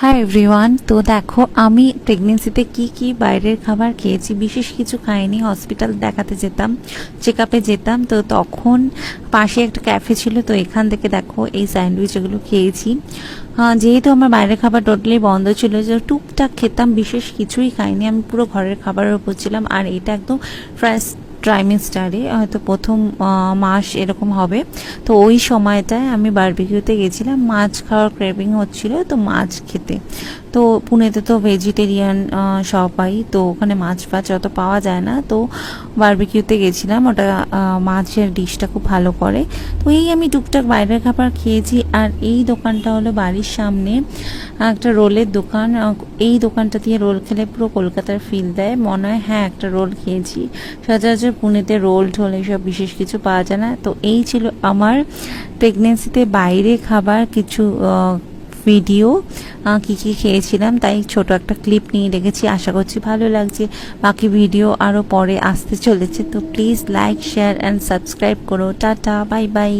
Hi everyone তো দেখো, আমি প্রেগনেন্সিতে কি কি বাইরের খাবার খেয়েছি, বিশেষ কিছু খাইনি হসপিটাল দেখাতে যেতাম চেক আপে যেতাম, তো তখন পাশে একটা ক্যাফে ছিল, তো এখান থেকে দেখো এই স্যান্ডউইচ এগুলো খেয়েছি। যেহেতু আমার বাইরের খাবার টোটালি বন্ধ ছিল যে টুকটাক খেতাম, বিশেষ কিছুই খাইনি, আমি পুরো ঘরের খাবারের উপর ছিলাম, আর এটা একদম ফার্স্ট ট্রাইমিস্টারে হয়তো প্রথম মাস এরকম হবে। তো ওই সময়টায় আমি বারবিকিউতে গেছিলাম, মাছ খাওয়ার ক্রেভিং হচ্ছিল, তো মাছ খেতে। তো পুনেতে তো ভেজিটেরিয়ান সবাই, তো ওখানে মাছ ফাছ অত পাওয়া যায় না। তো বারবিকিউতে গেছিলাম, ওটা মাছের ডিশটা খুব ভালো করে। তো এই আমি টুকটাক বাইরের খাবার খেয়েছি, আর এই দোকানটা হলো বাড়ির সামনে একটা রোলের দোকান। এই দোকানটা দিয়ে রোল খেলে পুরো কলকাতার ফিল দেয়। মনে হয় হ্যাঁ একটা রোল খেয়েছি। সচরাচর পুনেতে রোল ঢোল এইসব বিশেষ কিছু পাওয়া যায় না। তো এই ছিল আমার প্রেগনেন্সিতে বাইরে খাবার কিছু ভিডিও কী কি খেয়েছিলাম, তাই ছোট একটা ক্লিপ নিয়ে রেখেছি। আশা করছি ভালো লাগছে। বাকি ভিডিও আরও পরে আসতে চলেছে। তো please like share and subscribe করো। Tata bye bye